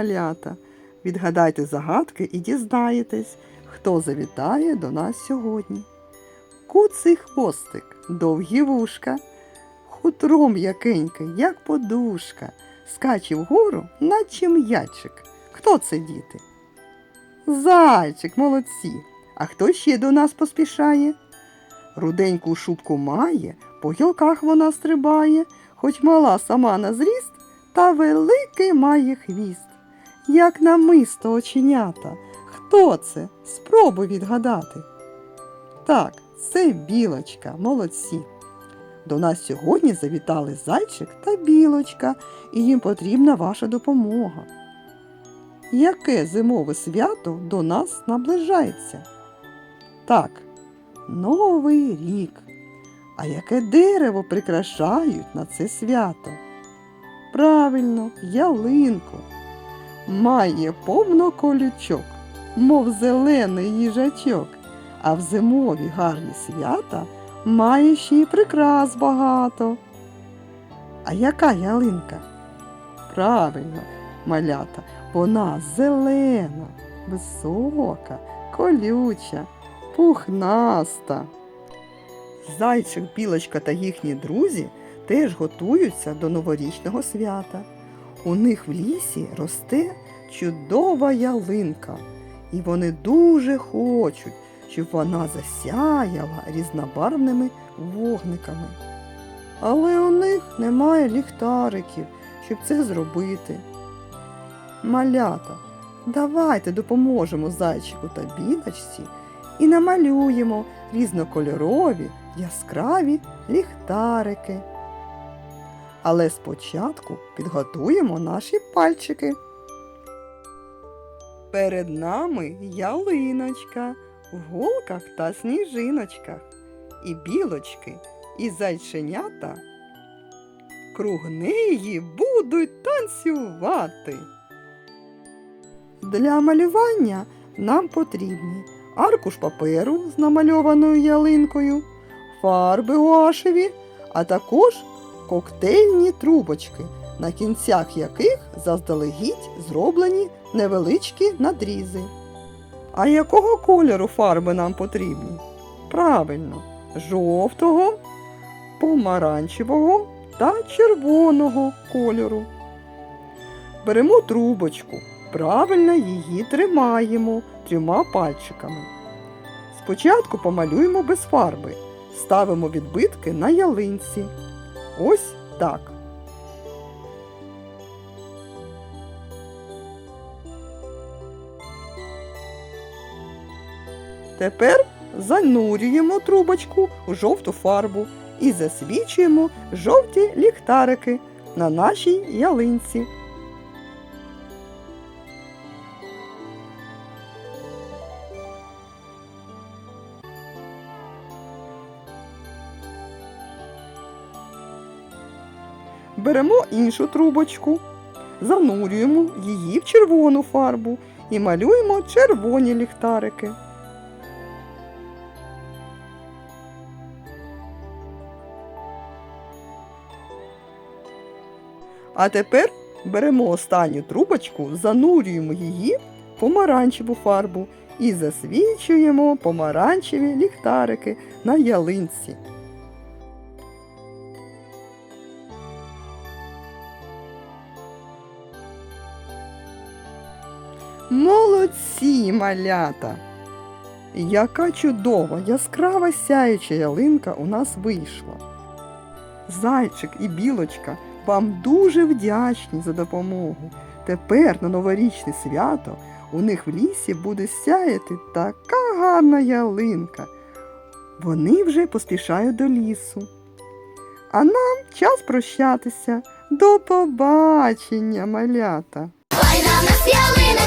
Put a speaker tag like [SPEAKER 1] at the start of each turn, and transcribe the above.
[SPEAKER 1] малята. Відгадайте загадки і дізнаєтесь, хто завітає до нас сьогодні. Куций хвостик, довгі вушка, хутро м'якеньке, як подушка, скаче вгору, наче м'ячик. Хто це діти? Зайчик, молодці. А хто ще до нас поспішає? Руденьку шубку має, по гілках вона стрибає, хоч мала сама на зріст, та великий має хвіст. Як намисто оченята. Хто це? Спробуй відгадати. Так, це білочка, молодці. До нас сьогодні завітали зайчик та білочка, і їм потрібна ваша допомога. Яке зимове свято до нас наближається? Так, Новий рік. А яке дерево прикрашають на це свято? Правильно, ялинку. Має повно колючок, мов зелений їжачок, а в зимові гарні свята має ще й прикрас багато. А яка ялинка? Правильно, малята, вона зелена, висока, колюча, пухнаста. Зайчик, білочка та їхні друзі теж готуються до новорічного свята. У них в лісі росте чудова ялинка, і вони дуже хочуть, щоб вона засяяла різнобарвними вогниками. Але у них немає ліхтариків, щоб це зробити. Малята, давайте допоможемо зайчику та білочці і намалюємо різнокольорові яскраві ліхтарики. Але спочатку підготуємо наші пальчики. Перед нами ялиночка в голках та сніжиночках, і білочки, і зайченята. Круг неї будуть танцювати. Для малювання нам потрібні аркуш паперу з намальованою ялинкою, фарби гуашеві, а також коктейльні трубочки, на кінцях яких заздалегідь зроблені невеличкі надрізи. А якого кольору фарби нам потрібні? Правильно, жовтого, помаранчевого та червоного кольору. Беремо трубочку, правильно її тримаємо трьома пальчиками. Спочатку помалюємо без фарби, ставимо відбитки на ялинці. Ось так. Тепер занурюємо трубочку у жовту фарбу і засвічуємо жовті ліхтарики на нашій ялинці. Беремо іншу трубочку, занурюємо її в червону фарбу і малюємо червоні ліхтарики. А тепер беремо останню трубочку, занурюємо її в помаранчеву фарбу і засвічуємо помаранчеві ліхтарики на ялинці. Молодці, малята! Яка чудова, яскрава сяюча ялинка у нас вийшла. Зайчик і білочка вам дуже вдячні за допомогу. Тепер на новорічне свято у них в лісі буде сяяти така гарна ялинка. Вони вже поспішають до лісу. А нам час прощатися. До побачення, малята!
[SPEAKER 2] В нас ялиночка, на ялинці зірочка.